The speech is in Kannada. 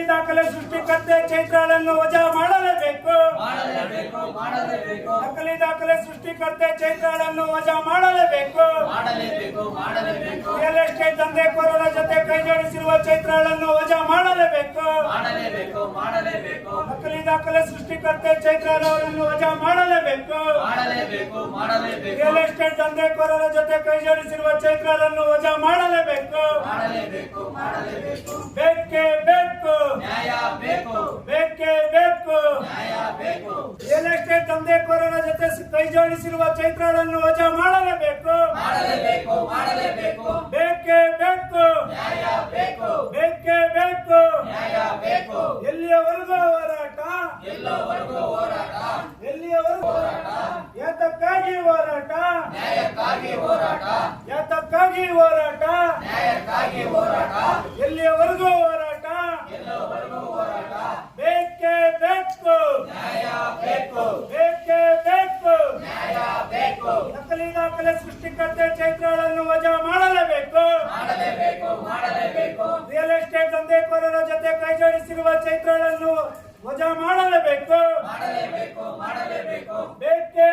ದಾಖಲೆ ಸೃಷ್ಟಿಕರ್ತೆ ಚೈತ್ರಾಳನ್ನು ವಜಾ ಮಾಡಲೇಬೇಕು. ನಕಲಿ ದಾಖಲೆ ಸೃಷ್ಟಿಕರ್ತೆ ಚೈತ್ರಾಳನ್ನು ವಜಾ ಮಾಡಲೇಬೇಕು. ರಿಯಲ್ ಎಸ್ಟೇಟ್ ದಂಧೆಕೋರರ ಜೊತೆ ಕೈಜೋಡಿಸಿರುವ ಚೈತ್ರಾಳನ್ನು ವಜಾ ಮಾಡಲೇಬೇಕು. ನಕಲಿ ದಾಖಲೆ ಸೃಷ್ಟಿಕರ್ತೆ ಚೈತ್ರಾಳವರನ್ನು ವಜಾ ಮಾಡಲೇಬೇಕು. ರಿಯಲ್ ಎಸ್ಟೇಟ್ ದಂಧೆಕೋರರ ಜೊತೆ ಕೈಜೋಡಿಸಿರುವ ಚೈತ್ರಾಳನ್ನು ವಜಾ ಮಾಡಲೇಬೇಕು. ಮಾಡಲೇಬೇಕು ಮಾಡಲೇಬೇಕು. ಬೇಕೇ ಬೇಕು ನ್ಯಾಯ ಬೇಕು ಬೇಕೇ ಬೇಕು ನ್ಯಾಯ ಬೇಕು ರಿಯಲ್ ಎಸ್ಟೇಟ್ ದಂಧೆಕೋರರ ಜೊತೆ ಕೈ ಜೋಡಿಸಿರುವ ಚೈತ್ರಗಳನ್ನು ವಜಾ ಮಾಡಲೇಬೇಕು. ಬೇಕೇ ಬೇಕು. ಬೇಕು. ಬೇಕೇ ಎಲ್ಲಿಯವರೆಗೂ ಹೋರಾಟ? ಎಲ್ಲಿಯವರೆಗೂ ಹೋರಾಟ? ಯಾತಕ್ಕಾಗಿ ಹೋರಾಟ? ಯಾತಕ್ಕಾಗಿ ಹೋರಾಟ? ನಕಲಿ ದಾಖಲೆ ಸೃಷ್ಟಿಕರ್ತೆ ಚೈತ್ರಗಳನ್ನು ವಜಾ ಮಾಡಲೇಬೇಕು. ರಿಯಲ್ ಎಸ್ಟೇಟ್ ದಂಧೆಕೋರರ ಜೊತೆ ಕೈಜೋಡಿಸಿರುವ ಚೈತ್ರಗಳನ್ನು ವಜಾ ಮಾಡಲೇಬೇಕು. ಬೇಕೆ